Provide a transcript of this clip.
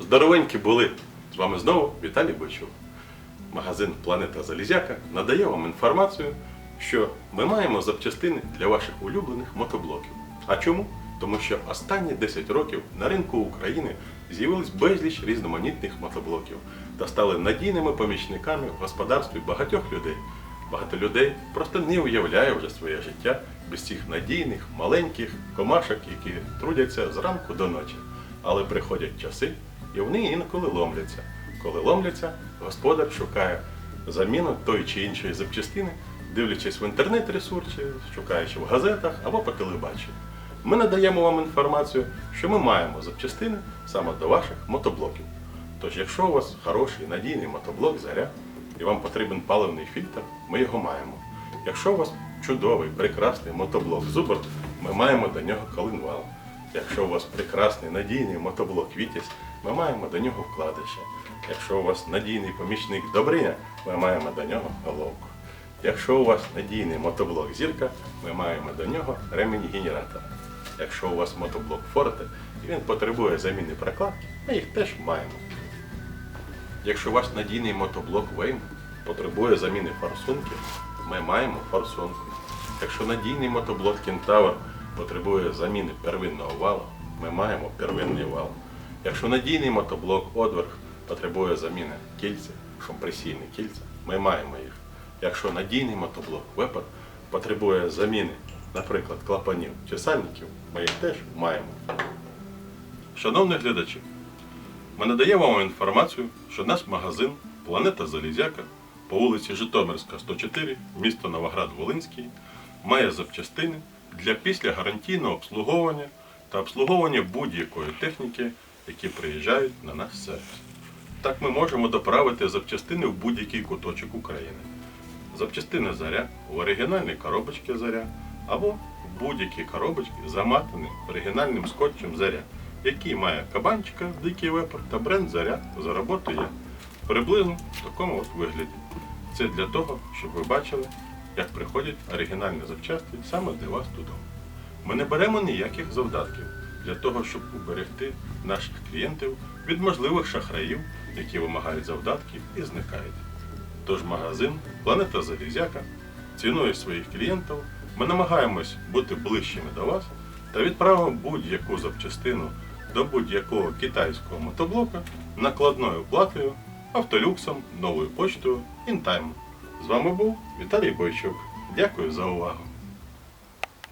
Здоровенькі були! З вами знову Віталій Бойчук. Магазин Планета Залізяка надає вам інформацію, що ми маємо запчастини для ваших улюблених мотоблоків. А чому? Тому що останні 10 років на ринку України з'явилось безліч різноманітних мотоблоків та стали надійними помічниками в господарстві багатьох людей. Багато людей просто не уявляє вже своє життя без цих надійних, маленьких комашок, які трудяться зранку до ночі. Але приходять часи, і вони інколи ломляться. Коли ломляться, господар шукає заміну тої чи іншої запчастини, дивлячись в інтернет-ресурсі, шукаючи в газетах або по телебаченню. Ми надаємо вам інформацію, що ми маємо запчастини саме до ваших мотоблоків. Тож, якщо у вас хороший надійний мотоблок заря і вам потрібен паливний фільтр, ми його маємо. Якщо у вас чудовий, прекрасний мотоблок Зубр, ми маємо до нього коленвал. Якщо у вас прекрасний надійний мотоблок Вітязь, ми маємо до нього вкладище. Якщо у вас надійний помічник Добриня, ми маємо до нього головку. Якщо у вас надійний мотоблок Зірка, ми маємо до нього ремінь генератора. Якщо у вас мотоблок Форте і він потребує заміни прокладки, ми їх теж маємо. Якщо ваш надійний мотоблок Вейм потребує заміни форсунки, ми маємо форсунку. Якщо надійний мотоблок Кентавр потребує заміни первинного валу, ми маємо первинний вал. Якщо надійний мотоблок Одверг потребує заміни кільця, компресійні кільця, ми маємо їх. Якщо надійний мотоблок Вепер потребує заміни, наприклад, клапанів чи сальників, ми їх теж маємо. Шановні глядачі, ми надаємо вам інформацію, що наш магазин Планета Залізяка по вулиці Житомирська, 104, місто Новоград-Волинський, має запчастини для післягарантійного обслуговування та обслуговування будь-якої техніки, які приїжджають на наш сервіс. Так ми можемо доправити запчастини в будь-який куточок України. Запчастини заря в оригінальній коробочці заря або в будь-якій коробочці заматані оригінальним скотчем заря, який має кабанчика дикий вепер та бренд заря за роботу є. Приблизно в такому от вигляді. Це для того, щоб ви бачили, як приходять оригінальні запчасти саме для вас додому. Ми не беремо ніяких завдатків для того, щоб уберегти наших клієнтів від можливих шахраїв, які вимагають завдатків і зникають. Тож магазин Планета Залізяка цінує своїх клієнтів. Ми намагаємось бути ближчими до вас та відправимо будь-яку запчастину до будь-якого китайського мотоблока накладною платою, автолюксом, новою почтою, інтайм. З вами був Віталій Бойчук. Дякую за увагу.